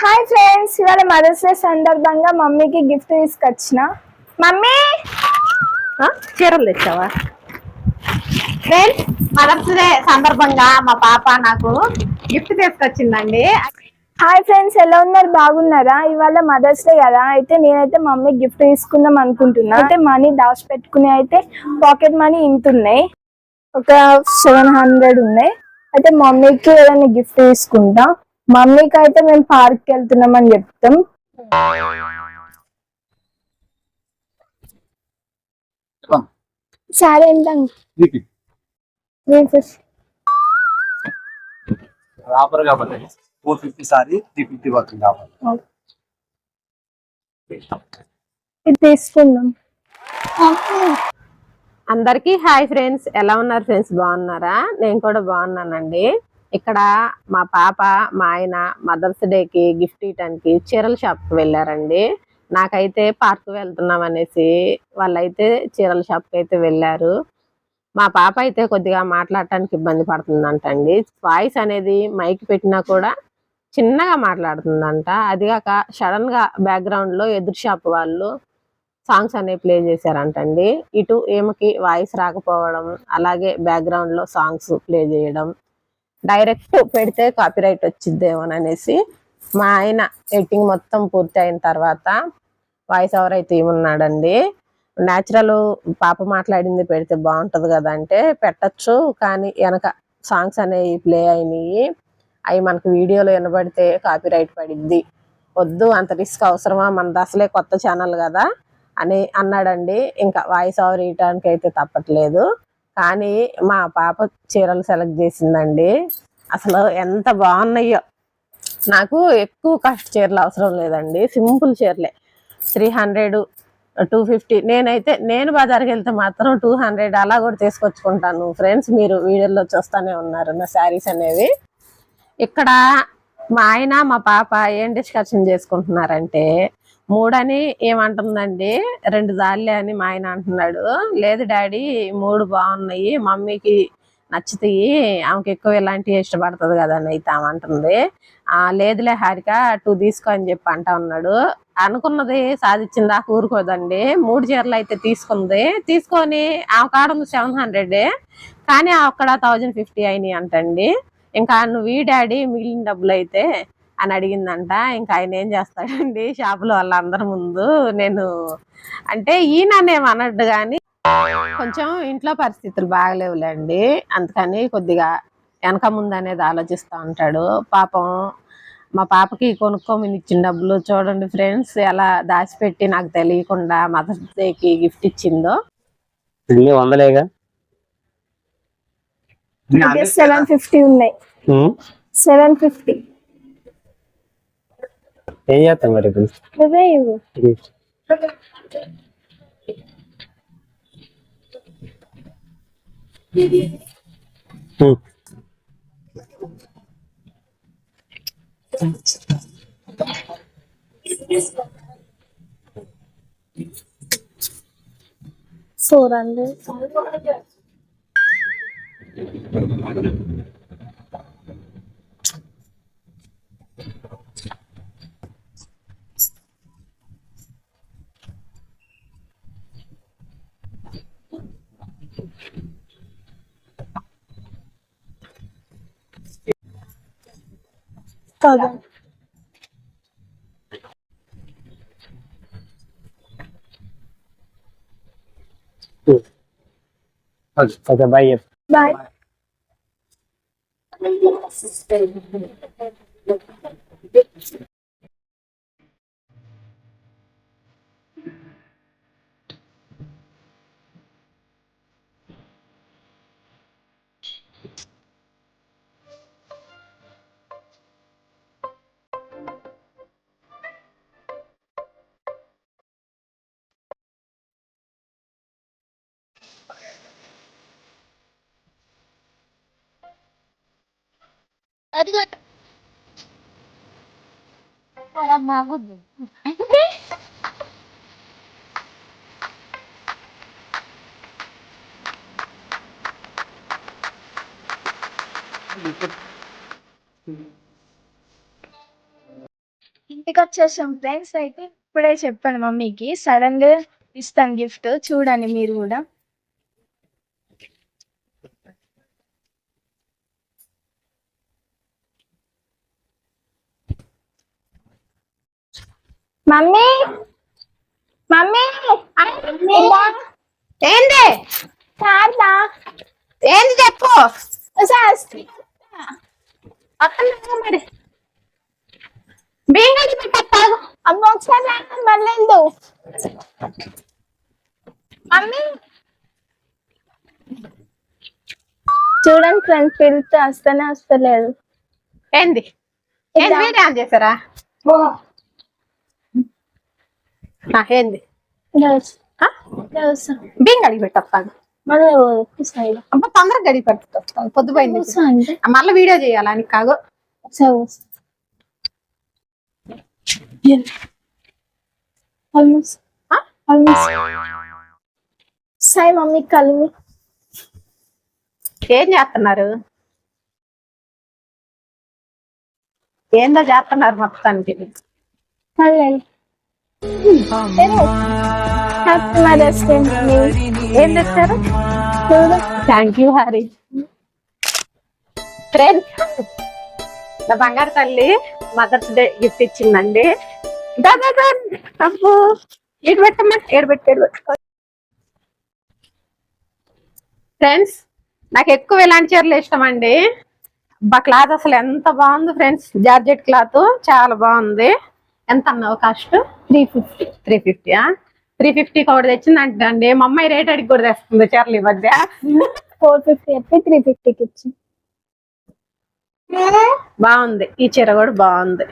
Hi friends ఇవాళ mothers day సందర్భంగా మమ్మీకి గిఫ్ట్ తీసుకొచ్చిన. మమ్మీ? చీరలు తెచ్చావా? ఫ్రెండ్స్ మదర్స్ డే సందర్భంగా మా పాప నాకు గిఫ్ట్ తీసుకొచ్చిందండి. హాయ్ ఫ్రెండ్స్ ఎలా ఉన్నారు? బాగున్నారా? ఇవాళ మదర్స్ డే కదా అయితే నేనైతే మమ్మీ గిఫ్ట్ తీసుకుందాం అనుకుంటున్నా. అయితే మనీ దాచి పెట్టుకుని అయితే పాకెట్ మనీ ఇంతున్నాయి ఒక సెవెన్ హండ్రెడ్ ఉన్నాయి. అయితే మమ్మీకి ఏదైనా గిఫ్ట్ తీసుకుంటా. మమ్మీకి అయితే మేము పార్క్కి వెళ్తున్నాం అని చెప్తాం. సరే ఆఫర్ కాబట్టి four fifty sorry three fifty పడుతుంది ఇది తీసుకుందాం. అందరికీ హాయ్ ఫ్రెండ్స్ ఎలా ఉన్నారు ఫ్రెండ్స్? బాగున్నారా? నేను కూడా బాగున్నానండి. ఇక్కడ మా పాప మా ఆయన మదర్స్ డేకి గిఫ్ట్ ఇవ్వడానికి చీరల షాప్కి వెళ్ళారండి. నాకైతే పార్క్ వెళ్తున్నాం అనేసి వాళ్ళైతే చీరల షాప్కి అయితే వెళ్ళారు. మా పాప అయితే కొద్దిగా మాట్లాడటానికి ఇబ్బంది పడుతుందంటండి. వాయిస్ అనేది మైక్ పెట్టినా కూడా చిన్నగా మాట్లాడుతుందంట. అదిగాక సడన్గా బ్యాక్గ్రౌండ్లో ఎదురు షాప్ వాళ్ళు సాంగ్స్ అనేవి ప్లే చేశారంటండి. ఇటు ఏమకి వాయిస్ రాకపోవడం అలాగే బ్యాక్గ్రౌండ్లో సాంగ్స్ ప్లే చేయడం డైరెక్ట్ పెడితే కాపీరైట్ వచ్చిద్దేమోననేసి మా ఆయన ఎడిటింగ్ మొత్తం పూర్తి అయిన తర్వాత వాయిస్ ఓవర్ అయితే ఏమున్నాడండి. న్యాచురల్ పాప మాట్లాడింది పెడితే బాగుంటుంది కదా అంటే పెట్టచ్చు కానీ వెనక సాంగ్స్ అనేవి ప్లే అయినాయి. అవి మనకు వీడియోలో వినబడితే కాపీరైట్ పడిద్ది. వద్దు అంత రిస్క్ అవసరమా? మనది అసలే కొత్త ఛానల్ కదా. అని అన్నాడండి. ఇంకా వాయిస్ ఓవర్ ఇవ్వడానికి అయితే తప్పట్లేదు. కానీ మా పాప చీరలు సెలెక్ట్ చేసిందండి. అసలు ఎంత బాగున్నాయో. నాకు ఎక్కువ కాస్ట్ చీరలు అవసరం లేదండి. సింపుల్ చీరలే. త్రీ హండ్రెడ్ టూ ఫిఫ్టీ నేనైతే నేను బజార్కి వెళ్తే మాత్రం టూ హండ్రెడ్ అలా కూడా తీసుకొచ్చుకుంటాను. ఫ్రెండ్స్ మీరు వీడియోలో చూస్తూనే ఉన్నారు నా శారీస్ అనేవి. ఇక్కడ మా ఆయన మా పాప ఏం డిస్కషన్ చేసుకుంటున్నారంటే మూడని ఏమంటుందండి? రెండు జాలే అని మా ఆయన అంటున్నాడు. లేదు డాడీ మూడు బాగున్నాయి మమ్మీకి నచ్చుతాయి ఆమెకి ఎక్కువ ఇలాంటివి ఇష్టపడుతుంది కదా అని అయితే ఆమె అంటుంది. లేదులే హారిక టూ తీసుకో అని చెప్పి అంటా ఉన్నాడు. అనుకున్నది సాధించిందా ఊరుకోదండి. మూడు చీరలు అయితే తీసుకుంది. తీసుకొని ఆమె కాడ ఉంది సెవెన్ హండ్రెడ్ కానీ అక్కడ థౌజండ్ ఫిఫ్టీ అయినాయి అంటండి. ఇంకా నువ్వు ఈ డాడీ మిగిలిన డబ్బులు అయితే అని అడిగిందంట. ఇంకా ఆయన ఏం చేస్తాడండి? షాపులో వాళ్ళందరి ముందు నేను అంటే ఈయననేం అనడ్డు కానీ కొంచెం ఇంట్లో పరిస్థితులు బాగలేవులేండి. అందుకని కొద్దిగా వెనక ముందు అనేది ఆలోచిస్తూ ఉంటాడు. పాపం మా పాపకి కొనుక్కోమని ఇచ్చిన డబ్బులు చూడండి ఫ్రెండ్స్ ఎలా దాచిపెట్టి నాకు తెలియకుండా మదర్స్ డేకి గిఫ్ట్ ఇచ్చిందో. అన్ని వందలేగా? సెవెన్ ఫిఫ్టీ ఉన్నాయి. సెవెన్ ఫిఫ్టీ ఏం చేస్తాం మరి ఇప్పుడు నువ్వే ఇవ్వు ఉమ్. ఫోర్ హండ్రెడ్ థౌజండ్ ఓకే మాగుద్దు ఇంటికి వచ్చేసాం ఫ్రెండ్స్ అయితే ఇప్పుడే చెప్పాను మమ్మీకి. సడన్గా ఇస్తాను గిఫ్ట్. చూడండి మీరు కూడా. మమ్మీ మమ్మీ ఏంది? తాత, ఏంది చెప్పు. మరి? బీంగడి పెట్టాగు అమ్మ ఒకసారి రాండి, మళ్ళీ. మమ్మీ. చూడండి ఫ్రెండ్స్ పిలిస్తే వస్తేనే వస్తలేదు. ఏంది. వీడియో ఆన్ ఏంది? తెలుసు. బీంగడికి పెట్టొస్తాను అబ్బా తొందరగా గడి పెట్టుకొస్తాను పొద్దుపోయింది మళ్ళీ వీడియో చేయాలా అని కాదు సాయి మమ్మీ కలిమి. ఏం చేస్తున్నారు? ఏందో చేస్తున్నారు మొత్తానికి. హ్యాపీ మదర్స్ డే మమ్మీ ఏం తెచ్చారు చూడు థ్యాంక్ యూ హరి ఫ్రెండ్స్ నా బంగారు తల్లి మదర్స్ డే గిఫ్ట్ ఇచ్చిందండి. ఏడు పెట్టమ్మా. ఏడు పెట్టు ఏడు ఫ్రెండ్స్ నాకు ఎక్కువ ఇలాంటి చీరలు ఇష్టం అండి బా క్లాత్ అసలు ఎంత బాగుంది ఫ్రెండ్స్ జార్జెట్ క్లాత్ చాలా బాగుంది. ఎంత అన్నావు కాస్ట్? Three fifty. త్రీ ఫిఫ్టీయా త్రీ ఫిఫ్టీ ఒకటి తెచ్చిందంటే అండి మా అమ్మాయి రేట్ అడిగి కూడా తెస్తుంది చీరలు ఈ మధ్య. ఫోర్ ఫిఫ్టీ చెప్పి త్రీ ఫిఫ్టీకి ఇచ్చి. బాగుంది. ఈ చీర కూడా బాగుంది.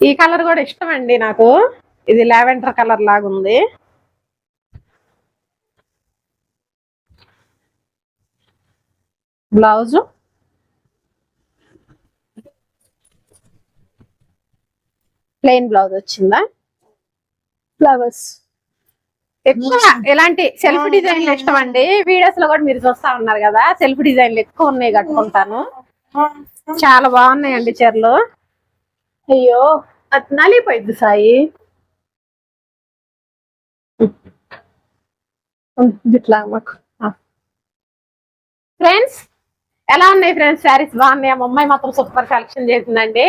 ఈ కలర్ కూడా ఇష్టం అండి నాకు. ఇది లావెండర్ కలర్ లాగా ఉంది. బ్లౌజ్? ప్లెయిన్ బ్లౌజ్ వచ్చిందా? ఫ్లవర్స్ ఎక్కువ ఇలాంటి సెల్ఫ్ డిజైన్లు ఇష్టం అండి వీడియోస్లో కూడా మీరు చూస్తా ఉన్నారు కదా సెల్ఫ్ డిజైన్లు ఎక్కువ ఉన్నాయి కట్టుకుంటాను. చాలా బాగున్నాయండి చీరలు. అయ్యో అది నలిగిపోయింది సాయి. ఇట్లా మాకు. ఫ్రెండ్స్ ఎలా ఉన్నాయి ఫ్రెండ్స్ శారీస్ బాగున్నాయి? మా అమ్మాయి మాత్రం సూపర్ కలెక్షన్ చేసిందండి.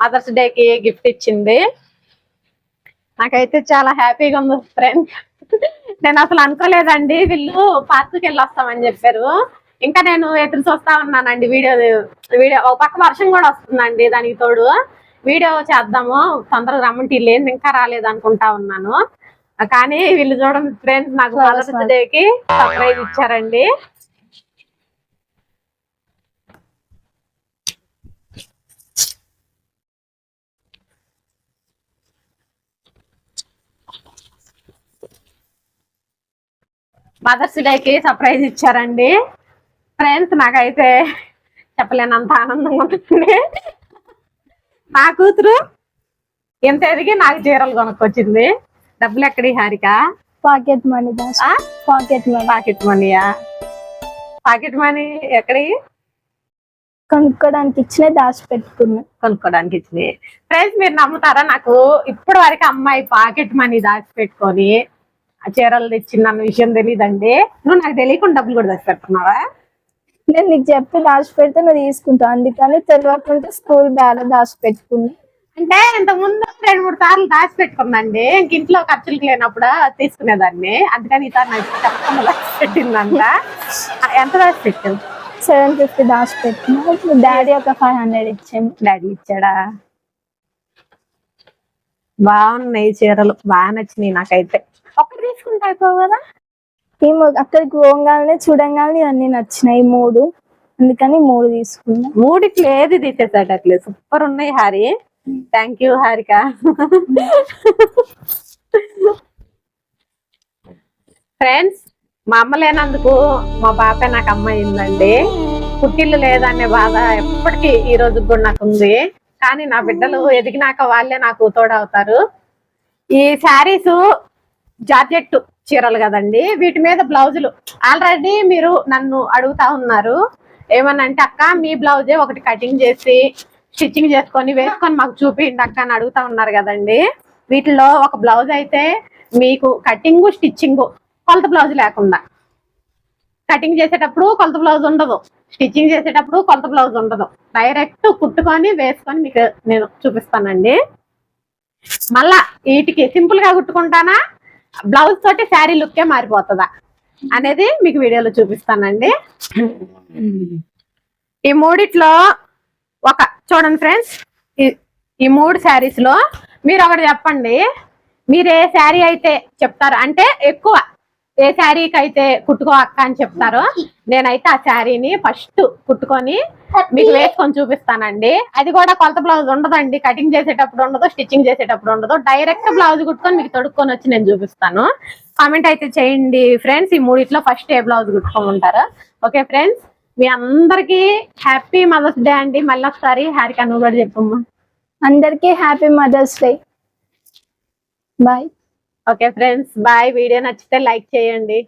మదర్స్ డే కి గిఫ్ట్ ఇచ్చింది? నాకైతే చాలా హ్యాపీగా ఉంది ఫ్రెండ్స్ నేను అసలు అనుకోలేదండి. వీళ్ళు పార్క్కి వెళ్ళి వస్తామని చెప్పారు. ఇంకా నేను ఎదురు చూస్తా ఉన్నానండి వీడియో. వీడియో ఒక పక్క వర్షం కూడా వస్తుందండి దానికి తోడు. వీడియో చేద్దాము తొందరగా రమ్మంటే ఏంది ఇంకా రాలేదు అనుకుంటా ఉన్నాను. కానీ వీళ్ళు చూడండి ఫ్రెండ్స్ నాకు మదర్స్ డేకి సర్ప్రైజ్ ఇచ్చారండి. మదర్స్ డేకి సర్ప్రైజ్ ఇచ్చారండి. ఫ్రెండ్స్ నాకైతే చెప్పలేనంత ఆనందంగా ఉంటుంది నా కూతురు ఎంత ఎదిగి నాకు చీరలు కొనుక్కొచ్చింది. డబ్బులు ఎక్కడి Harika? Pocket money? Pocket money pocket మనీయా pocket money ఎక్కడి కొనుక్కోడానికి ఇచ్చిన దాచి పెట్టుకున్నా కొనుక్కోడానికి ఇచ్చింది ఫ్రెండ్స్ మీరు నమ్ముతారా? నాకు ఇప్పటి వరకు అమ్మాయి పాకెట్ మనీ దాచి చీరలు తెచ్చిందన్న విషయం తెలియదండి నువ్వు నాకు తెలియకుండా డబ్బులు కూడా దాచి పెట్టుకున్నావా నేను నీకు చెప్పి దాచి పెడితే నువ్వు తీసుకుంటావు అందుకని తెలియకుండా స్కూల్ బ్యాగ్ దాచి పెట్టుకున్నా అంటే ఇంత ముందు రెండు మూడు సార్లు దాచి పెట్టుకుందండి ఇంక ఇంట్లో ఖర్చులకు లేనప్పుడు తీసుకునేదాన్ని. అందుకని ఈ సార్ నాకు చెప్పకుండా దాచి ఆ, ఎంత సెవెన్ ఫిఫ్టీ దాచి పెట్టుకున్నా ఇప్పుడు డాడీ ఒక ఫైవ్ హండ్రెడ్ ఇచ్చాను డాడీ ఇచ్చాడా? బాగున్నాయి చీరలు. బాగా నచ్చినాయి నాకైతే. ఒకటి తీసుకుంటా అయిపోవు కదా? ఈ ము- అక్కడికి పోగానే చూడంగానే అన్ని నచ్చినాయి మూడు. అందుకని మూడు తీసుకున్నా. మూడిట్లు ఏది తీసేసాడు అట్లే. సూపర్ ఉన్నాయి Hari. Thank you Harika. Friends మా అమ్మ లేనందుకు మా పాప నాకు అమ్మ అయిందండి. పుట్టిల్లు లేదనే బాధ ఎప్పటికీ ఈ రోజు కూడా నాకు ఉంది. కానీ నా బిడ్డలు ఎదిగినాక వాళ్ళే నాకు తోడవుతారు. ఈ శారీస్ జార్జెట్ చీరలు కదండి. వీటి మీద బ్లౌజులు. ఆల్రెడీ మీరు నన్ను అడుగుతా ఉన్నారు. ఏమనంటే అక్క మీ బ్లౌజే ఒకటి కటింగ్ చేసి స్టిచ్చింగ్ చేసుకొని వేసుకొని మాకు చూపించండి అక్క అని అడుగుతా ఉన్నారు కదండి. వీటిలో ఒక బ్లౌజ్ అయితే మీకు కటింగ్ స్టిచ్చింగ్ కొలత బ్లౌజ్ లేకుండా. కటింగ్ చేసేటప్పుడు కొలత బ్లౌజ్ ఉండదు. స్టిచ్చింగ్ చేసేటప్పుడు కొలత బ్లౌజ్ ఉండదు. డైరెక్ట్ కుట్టుకొని వేసుకొని మీకు నేను చూపిస్తానండి. మళ్ళా వీటికి సింపుల్గా కుట్టుకుంటానా? బ్లౌజ్ తోటి శారీ లుక్కే మారిపోతుందా? అనేది మీకు వీడియోలో చూపిస్తానండి. ఈ మూడిట్లో ఒక చూడండి ఫ్రెండ్స్ ఈ మూడు శారీస్లో మీరు ఒకటి చెప్పండి. మీరు ఏ శారీ అయితే చెప్తారు అంటే ఎక్కువ ఏ శారీకి అయితే కుట్టుకో అక్క అని చెప్తారో నేనైతే ఆ శారీని ఫస్ట్ కుట్టుకొని మీకు వేసుకొని చూపిస్తానండి. అది కూడా కొలత బ్లౌజ్ ఉండదండి. కటింగ్ చేసేటప్పుడు ఉండదు స్టిచ్చింగ్ చేసేటప్పుడు ఉండదు. డైరెక్ట్ బ్లౌజ్ కుట్టుకొని మీకు తొడుక్కొని వచ్చి నేను చూపిస్తాను. కామెంట్ అయితే చేయండి ఫ్రెండ్స్ ఈ మూడిట్లో ఫస్ట్ ఏ బ్లౌజ్ కుట్టుకోమంటారు? ఓకే ఫ్రెండ్స్ మీ అందరికి హ్యాపీ మదర్స్ డే అండి. మళ్ళీ ఒకసారి హారిక నువ్వు కూడా చెప్పమ్మా. అందరికీ happy Mother's Day bye okay friends bye video నచ్చితే లైక్ చేయండి.